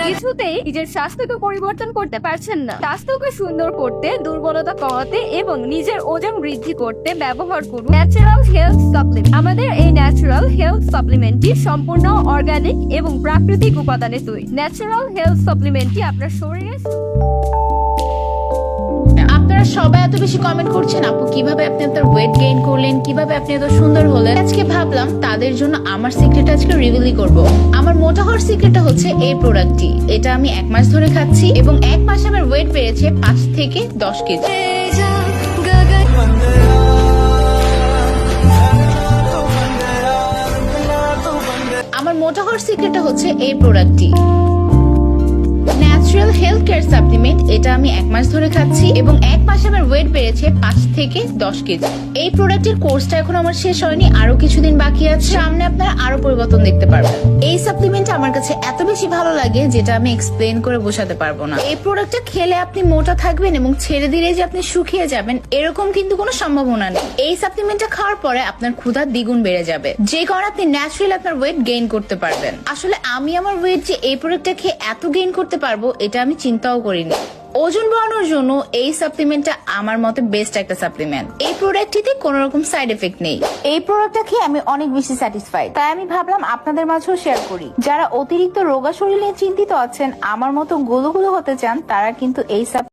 কিছুতেই নিজের স্বাস্থ্যকে পরিবর্তন করতে পারছেন না। স্বাস্থ্যকে সুন্দর করতে, দুর্বলতা কমাতে এবং নিজের ওজন বৃদ্ধি করতে ব্যবহার করুন ন্যাচারাল হেলথ সাপ্লিমেন্ট আমাদের এই ন্যাচারাল হেলথ সাপ্লিমেন্টটি সম্পূর্ণ অর্গানিক এবং প্রাকৃতিক উপাদানে তৈরি। ন্যাচারাল হেলথ সাপ্লিমেন্টটি আপনার শরীরে আপনারা সবাই এত বেশি কমেন্ট করছেন, আপু, কীভাবে আপনি আপনার ওয়েট গেইন করলেন, কীভাবে আপনি এত সুন্দর হলেন? আজকে ভাবলাম তাদের জন্য আমার সিক্রেট আজকে রিভিলই করব। আমার মোটা হওয়ার সিক্রেটটা হচ্ছে এই প্রোডাক্টটি এটা আমি এক মাস ধরে খাচ্ছি এবং এক মাসে আমার ওয়েট বেড়েছে পাঁচ থেকে দশ কেজি। আমার মোটা হওয়ার সিক্রেটটা হচ্ছে এই প্রোডাক্টটি এটা আমি এক মাস ধরে খাচ্ছি এবং এক মাসে আমার ওয়েট বেড়েছে পাঁচ থেকে দশ কেজি। এই প্রোডাক্টের কোর্সটা এখন আমার শেষ হয়নি আরও কিছুদিন বাকি আছে। সামনে আপনারা আরও পরিবর্তন দেখতে পারবেন। এই সাপ্লিমেন্ট আমার কাছে এত বেশি ভালো লাগে যেটা আমি এক্সপ্লেন করে বোঝাতে পারব না। এই প্রোডাক্টটা খেলে আপনি মোটা থাকবেন এবং ছেড়ে দিলে যে আপনি শুকিয়ে যাবেন, এরকম কিন্তু কোনো সম্ভাবনা নেই। এই সাপ্লিমেন্টটা খাওয়ার পরে আপনার ক্ষুধা দ্বিগুণ বেড়ে যাবে। যে কারণে আপনি ন্যাচারালি আপনার ওয়েট গেইন করতে পারবেন। আসলে আমি আমার ওয়েট যে এই প্রোডাক্টটা খেয়ে এত গেইন করতে পারব, এটা আমি চিন্তাও করিনি। ওজন বাড়ানোর জন্য এই সাপ্লিমেন্টটা আমার মতে বেস্ট একটা সাপ্লিমেন্ট এই প্রোডাক্টটিতে কোনো রকম সাইড এফেক্ট নেই। এই প্রোডাক্টটা খেয়ে আমি অনেক বেশি স্যাটিসফাইড তাই আমি ভাবলাম আপনাদের মাঝেও শেয়ার করি। যারা অতিরিক্ত রোগা শরীর নিয়ে চিন্তিত আছেন, আমার মতো গুলো হতে চান, তারা কিন্তু এই সাপ